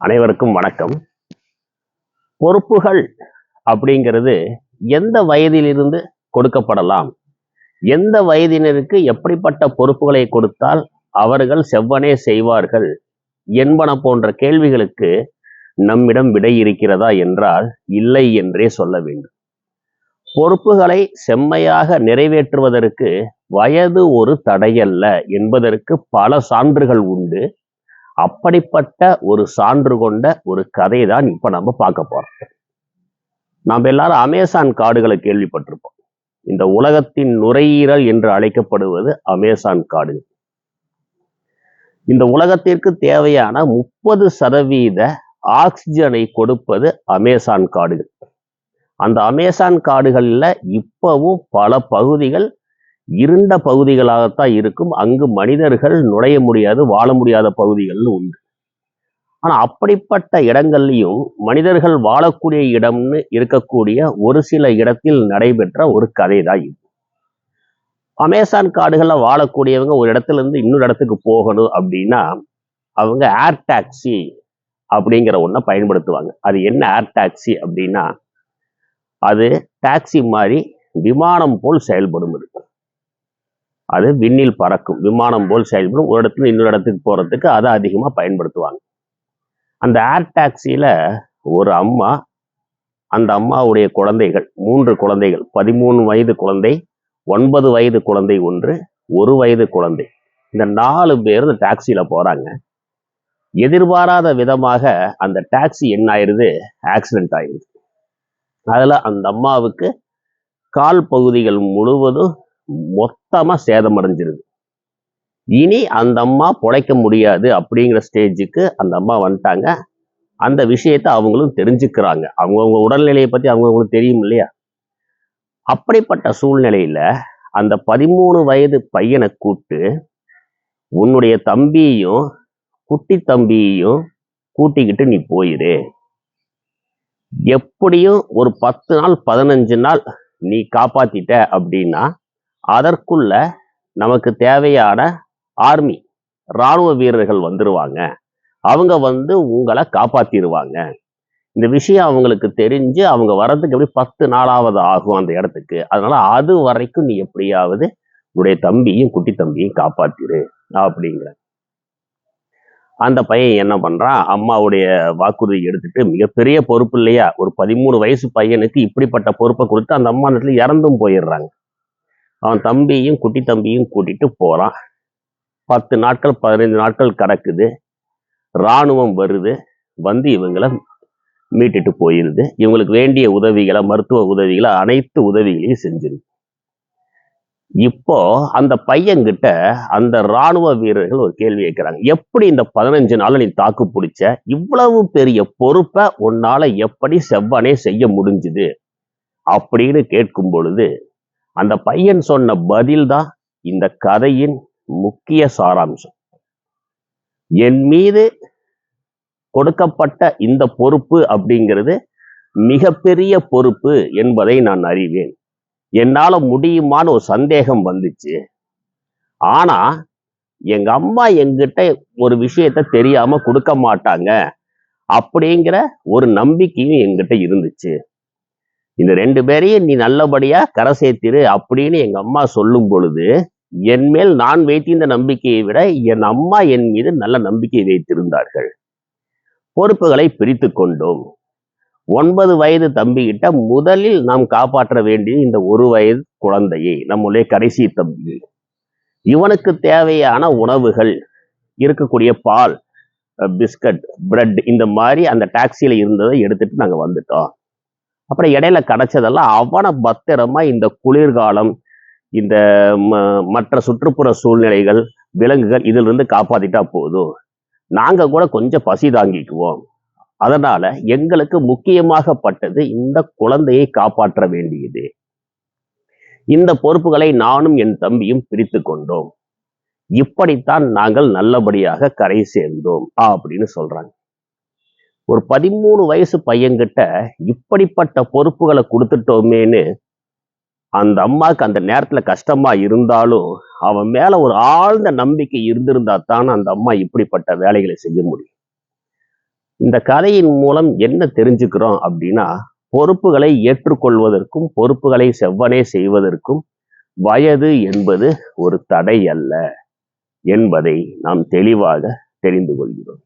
அனைவருக்கும் வணக்கம். பொறுப்புகள் அப்படிங்கிறது எந்த வயதிலிருந்து கொடுக்கப்படலாம்? எந்த வயதினருக்கு எப்படிப்பட்ட பொறுப்புகளை கொடுத்தால் அவர்கள் செவ்வனே செய்வார்கள்? என்பன போன்ற கேள்விகளுக்கு நம்மிடம் விடை இருக்கிறதா என்றால் இல்லை என்றே சொல்ல வேண்டும். பொறுப்புகளை செம்மையாக நிறைவேற்றுவதற்கு வயது ஒரு தடையல்ல என்பதற்கு பல சான்றுகள் உண்டு. அப்படிப்பட்ட ஒரு சான்று கொண்ட ஒரு கதை தான் இப்ப நம்ம பார்க்க போறோம். நாம் எல்லாரும் அமேசான் காடுகளை கேள்விப்பட்டிருப்போம். இந்த உலகத்தின் நுரையீரல் என்று அழைக்கப்படுவது அமேசான் காடு. இந்த உலகத்திற்கு தேவையான முப்பது சதவீத ஆக்சிஜனை கொடுப்பது அமேசான் காடுகள். அந்த அமேசான் காடுகளில் இப்பவும் பல பகுதிகள் இருண்ட பகுதிகளாகத்தான் இருக்கும். அங்கு மனிதர்கள் நுழைய முடியாது வாழ முடியாத பகுதிகள்னு உண்டு. ஆனா அப்படிப்பட்ட இடங்கள்லையும் மனிதர்கள் வாழக்கூடிய இடம்னு இருக்கக்கூடிய ஒரு சில இடத்தில் நடைபெற்ற ஒரு கதை தான் இது. அமேசான் காடுகள்ல வாழக்கூடியவங்க ஒரு இடத்துல இருந்து இன்னொரு இடத்துக்கு போகணும் அப்படின்னா அவங்க ஏர் டாக்ஸி அப்படிங்கிற ஒன்றை பயன்படுத்துவாங்க. அது என்ன ஏர் டாக்ஸி அப்படின்னா அது டாக்ஸி மாதிரி விமானம் போல் செயல்படும் இருக்கு அது விண்ணில் பறக்கும். விமானம் போல் செயல்படும். ஒரு இடத்துல இன்னொரு இடத்துக்கு போகிறதுக்கு அதை அதிகமாக பயன்படுத்துவாங்க. அந்த ஏர் டாக்ஸியில் ஒரு அம்மா அந்த அம்மாவுடைய குழந்தைகள் மூன்று குழந்தைகள் பதிமூணு வயது குழந்தை ஒன்பது வயது குழந்தை ஒன்று ஒரு வயது குழந்தை. இந்த நாலு பேர் இந்த டாக்ஸியில் போகிறாங்க எதிர்பாராத விதமாக அந்த டாக்ஸி என்ன ஆயிடுது ஆக்சிடென்ட் ஆயிடுது அதில் அந்த அம்மாவுக்கு கால் பகுதிகள் முழுவதும் மொத்தமாக சேதமடைஞ்சிருது. இனி அந்த அம்மா பொழைக்க முடியாது அப்படிங்கிற ஸ்டேஜுக்கு அந்த அம்மா வந்துட்டாங்க. அந்த விஷயத்தை அவங்களும் தெரிஞ்சுக்கிறாங்க. அவங்கவுங்க உடல்நிலையை பற்றி அவங்கவுங்களுக்கு தெரியும் இல்லையா? அப்படிப்பட்ட சூழ்நிலையில அந்த பதிமூணு வயது பையனை கூப்பிட்டு உன்னுடைய தம்பியையும் குட்டி தம்பியையும் கூட்டிக்கிட்டு நீ போயிரு. எப்படியும் ஒரு பத்து நாள் பதினஞ்சு நாள் நீ காப்பாத்திட்ட அப்படின்னா அதற்குள்ள நமக்கு தேவையான ஆர்மி ராணுவ வீரர்கள் வந்துருவாங்க. அவங்க வந்து உங்களை காப்பாத்திடுவாங்க இந்த விஷயம் அவங்களுக்கு தெரிஞ்சு அவங்க வர்றதுக்கு எப்படி பத்து நாளாவது ஆகும் அந்த இடத்துக்கு. அதனால அது வரைக்கும் நீ எப்படியாவது உன்னுடைய தம்பியும் குட்டி தம்பியும் காப்பாத்திரு அப்படிங்கிற. அந்த பையன் என்ன பண்றான்? அம்மாவுடைய வாக்குறுதி எடுத்துட்டு மிகப்பெரிய பொறுப்பு இல்லையா? ஒரு பதிமூணு வயசு பையனுக்கு இப்படிப்பட்ட பொறுப்பை கொடுத்து அந்த அம்மா அந்த இடத்துல இறந்தும் போயிடுறாங்க. அவன் தம்பியும் குட்டி தம்பியும் கூட்டிட்டு போறான். பத்து நாட்கள் பதினைந்து நாட்கள் கடக்குது. இராணுவம் வருது. வந்து இவங்களை மீட்டுட்டு போயிருது. இவங்களுக்கு வேண்டிய உதவிகளை மருத்துவ உதவிகளை அனைத்து உதவிகளையும் செஞ்சிருது இப்போ அந்த பையன்கிட்ட அந்த ராணுவ வீரர்கள் ஒரு கேள்வி கேட்கிறாங்க. எப்படி இந்த பதினஞ்சு நாள் நீ தாக்கு பிடிச்ச? இவ்வளவு பெரிய பொறுப்பை உன்னால எப்படி செவ்வனே செய்ய முடிஞ்சுது? அப்படின்னு கேட்கும் பொழுது அந்த பையன் சொன்ன பதில் தான் இந்த கதையின் முக்கிய சாராம்சம். என் மீது கொடுக்கப்பட்ட இந்த பொறுப்பு அப்படிங்கிறது மிகப்பெரிய பொறுப்பு என்பதை நான் அறிவேன். என்னால முடியுமான்னு ஒரு சந்தேகம் வந்துச்சு. ஆனா எங்க அம்மா எங்கிட்ட ஒரு விஷயத்த தெரியாம கொடுக்க மாட்டாங்க அப்படிங்கிற ஒரு நம்பிக்கையும் எங்கிட்ட இருந்துச்சு. இந்த ரெண்டு பேரையும் நீ நல்லபடியா கரை சேர்த்திரு அப்படின்னு எங்க அம்மா சொல்லும் பொழுது என் மேல் நான் வைத்திருந்த நம்பிக்கையை விட என் அம்மா என் மீது நல்ல நம்பிக்கை வைத்திருந்தார்கள். பொறுப்புகளை பிரித்து கொண்டோம். ஒன்பது வயது தம்பிகிட்ட முதலில் நாம் காப்பாற்ற வேண்டிய இந்த ஒரு வயது குழந்தையை நம்முடைய கடைசி தம்பி. இவனுக்கு தேவையான உணவுகள் இருக்கக்கூடிய பால் பிஸ்கட் பிரெட் இந்த மாதிரி அந்த டாக்ஸியில் இருந்ததை எடுத்துட்டு நாங்கள் வந்துட்டோம். அப்புறம் இடையில கிடைச்சதெல்லாம் அவனை பத்திரமா இந்த குளிர்காலம் இந்த மற்ற சுற்றுப்புற சூழ்நிலைகள் விலங்குகள் இதுல இருந்து காப்பாத்திட்டா போதும். நாங்க கூட கொஞ்சம் பசி தாங்கிக்குவோம். அதனால எங்களுக்கு முக்கியமாகப்பட்டது இந்த குழந்தையை காப்பாற்ற வேண்டியது. இந்த பொறுப்புகளை நானும் என் தம்பியும் பிரித்து கொண்டோம். இப்படித்தான் நாங்கள் நல்லபடியாக கரை சேர்ந்தோம் அப்படின்னு சொல்றாங்க. ஒரு பதிமூணு வயசு பையன்கிட்ட இப்படிப்பட்ட பொறுப்புகளை கொடுத்துட்டோமேன்னு அந்த அம்மாவுக்கு அந்த நேரத்துல கஷ்டமா இருந்தாலும் அவன் மேல ஒரு ஆழ்ந்த நம்பிக்கை இருந்திருந்தா தான் அந்த அம்மா இப்படிப்பட்ட வேலைகளை செய்ய முடியும். இந்த கதையின் மூலம் என்ன தெரிஞ்சுக்கிறோம் அப்படின்னா பொறுப்புகளை ஏற்றுக்கொள்வதற்கும் பொறுப்புகளை செவ்வனே செய்வதற்கும் வயது என்பது ஒரு தடை அல்ல என்பதை நாம் தெளிவாக தெரிந்து கொள்கிறோம்.